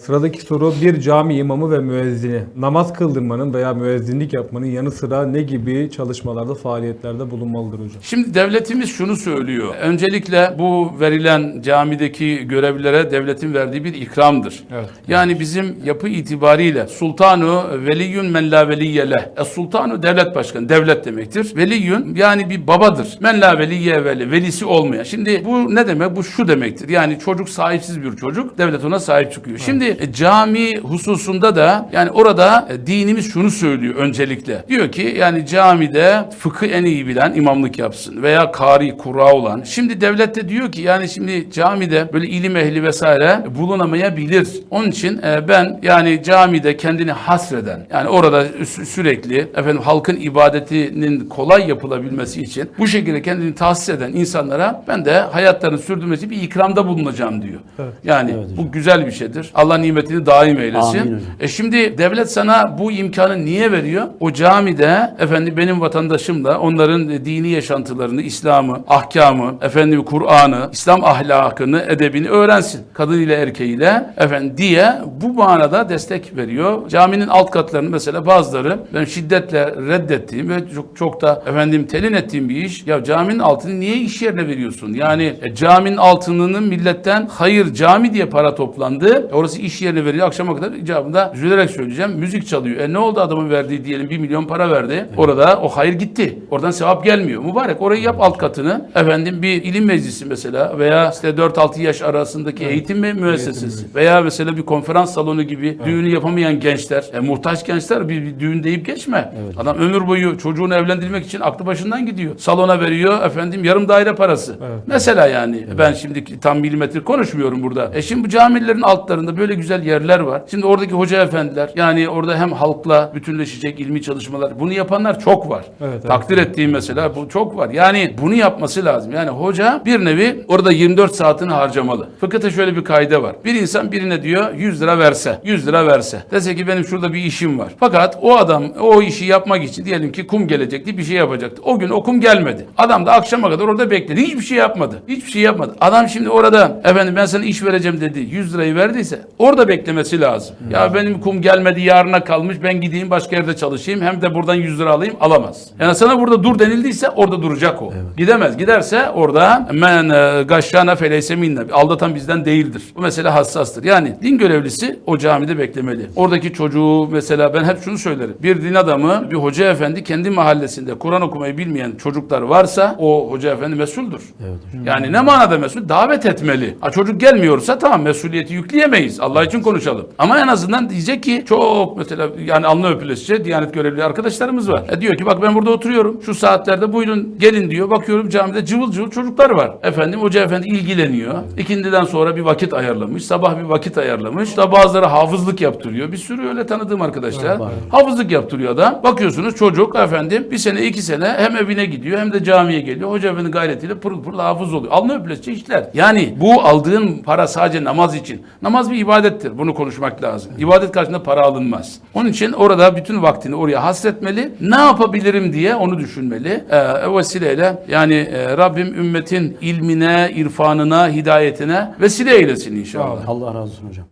Sıradaki soru bir cami imamı ve müezzini namaz kıldırmanın veya müezzinlik yapmanın yanı sıra ne gibi çalışmalarda faaliyetlerde bulunmalıdır hocam? Şimdi devletimiz şunu söylüyor. Öncelikle bu verilen camideki görevlilere devletin verdiği bir ikramdır. Evet. Yani bizim yapı itibariyle sultanu veliyün men la veliyye E sultanu devlet başkanı, devlet demektir. Veliyün yani bir babadır. Men la veliyye veli, velisi olmayan. Şimdi bu ne demek? Bu şu demektir. Yani çocuk sahipsiz bir çocuk, devlet ona sahip çıkıyor. Şimdi e, cami hususunda da yani orada e, dinimiz şunu söylüyor öncelikle. Diyor ki yani camide fıkı en iyi bilen imamlık yapsın veya kari, kura olan. Şimdi devlet de diyor ki yani şimdi camide böyle ilim ehli vesaire bulunamayabilir. Onun için e, ben yani camide kendini hasreden yani orada sü- sürekli efendim halkın ibadetinin kolay yapılabilmesi için bu şekilde kendini tahsis eden insanlara ben de hayatlarını sürdürmesi bir ikramda bulunacağım diyor. Yani bu güzel bir şeydir. Allah nimetini daim eylesin. Amin hocam. E şimdi devlet sana bu imkanı niye veriyor? O camide efendim benim vatandaşımla onların e, dini yaşantılarını, İslam'ı, ahkamı, efendim Kur'an'ı, İslam ahlakını, edebini öğrensin. Kadın ile erkeğiyle efendim diye bu manada destek veriyor. Caminin alt katlarını mesela bazıları ben şiddetle reddettiğim ve çok, çok da efendim telin ettiğim bir iş. Ya caminin altını niye iş yerine veriyorsun? Yani e, caminin altınının milletten hayır cami diye para toplandı. Orası iş yerine veriliyor. Akşama kadar icabında üzülerek söyleyeceğim. Müzik çalıyor. E ne oldu adamın verdiği diyelim 1 milyon para verdi. Orada o hayır gitti. Oradan sevap gelmiyor. Mübarek orayı yap alt katını. Efendim bir ilim meclisi mesela veya işte 4-6 yaş arasındaki eğitim mi müessesesi veya mesela bir konferans salonu gibi düğünü yapamayan gençler, e, muhtaç gençler bir, bir düğün deyip geçme. Adam ömür boyu çocuğunu evlendirmek için aklı başından gidiyor. Salona veriyor efendim yarım daire parası. Mesela yani ben şimdi tam milimetre konuşmuyorum burada. E şimdi bu camilerin altlarında böyle güzel yerler var. Şimdi oradaki hoca efendiler yani orada hem halkla bütünleşecek ilmi çalışmalar bunu yapanlar çok var. Evet, evet. Takdir ettiğim mesela bu çok var. Yani bunu yapması lazım. Yani hoca bir nevi orada 24 saatini harcamalı. Fıkıhta şöyle bir kaide var. Bir insan birine diyor 100 lira verse, 100 lira verse. Dese ki benim şurada bir işim var. Fakat o adam o işi yapmak için diyelim ki kum gelecekti bir şey yapacaktı. O gün o kum gelmedi. Adam da akşama kadar orada bekledi. Hiçbir şey yapmadı. Hiçbir şey yapmadı. Adam şimdi orada efendim ben sana iş vereceğim dedi. 100 lirayı verdiyse orada beklemesi lazım. Ya benim kum gelmedi yarına kalmış ben gideyim başka yerde çalışayım hem de buradan 100 lira alayım alamaz. Yani sana burada dur denildiyse orada duracak o. Gidemez. Giderse orada men e, gaşşana feleyse minne. Aldatan bizden değildir. Bu mesele hassastır. Yani din görevlisi o camide beklemeli. Oradaki çocuğu mesela ben hep şunu söylerim. Bir din adamı, bir hoca efendi kendi mahallesinde Kur'an okumayı bilmeyen çocuklar varsa o hoca efendi mesuldür. Yani ne manada mesul? Davet etmeli. Ha, çocuk gelmiyorsa tamam mesuliyeti yükleyemeyiz. Allah için konuşalım. Ama en azından diyecek ki çok mesela yani alnı öpülesice Diyanet görevli arkadaşlarımız var. E diyor ki bak ben burada oturuyorum. Şu saatlerde buyurun gelin diyor. Bakıyorum camide cıvıl cıvıl çocuklar var. Efendim hoca efendi ilgileniyor. İkindiden sonra bir vakit ayarlamış. Sabah bir vakit ayarlamış. Da bazıları hafızlık yaptırıyor. Bir sürü öyle tanıdığım arkadaşlar. Hafızlık yaptırıyor adam. Bakıyorsunuz çocuk efendim bir sene iki sene hem evine gidiyor hem de camiye geliyor. Hoca efendi gayretiyle pırıl pırıl hafız oluyor. Alnı öpülesice işler. Yani bu aldığın para sadece namaz için. Namaz bir ibadettir. Bunu konuşmak lazım. İbadet karşısında para alınmaz. Onun için orada bütün vaktini oraya hasretmeli. Ne yapabilirim diye onu düşünmeli. Ee, o vesileyle yani e, Rabbim ümmetin ilmine, irfanına, hidayetine vesile eylesin inşallah. Allah razı olsun hocam.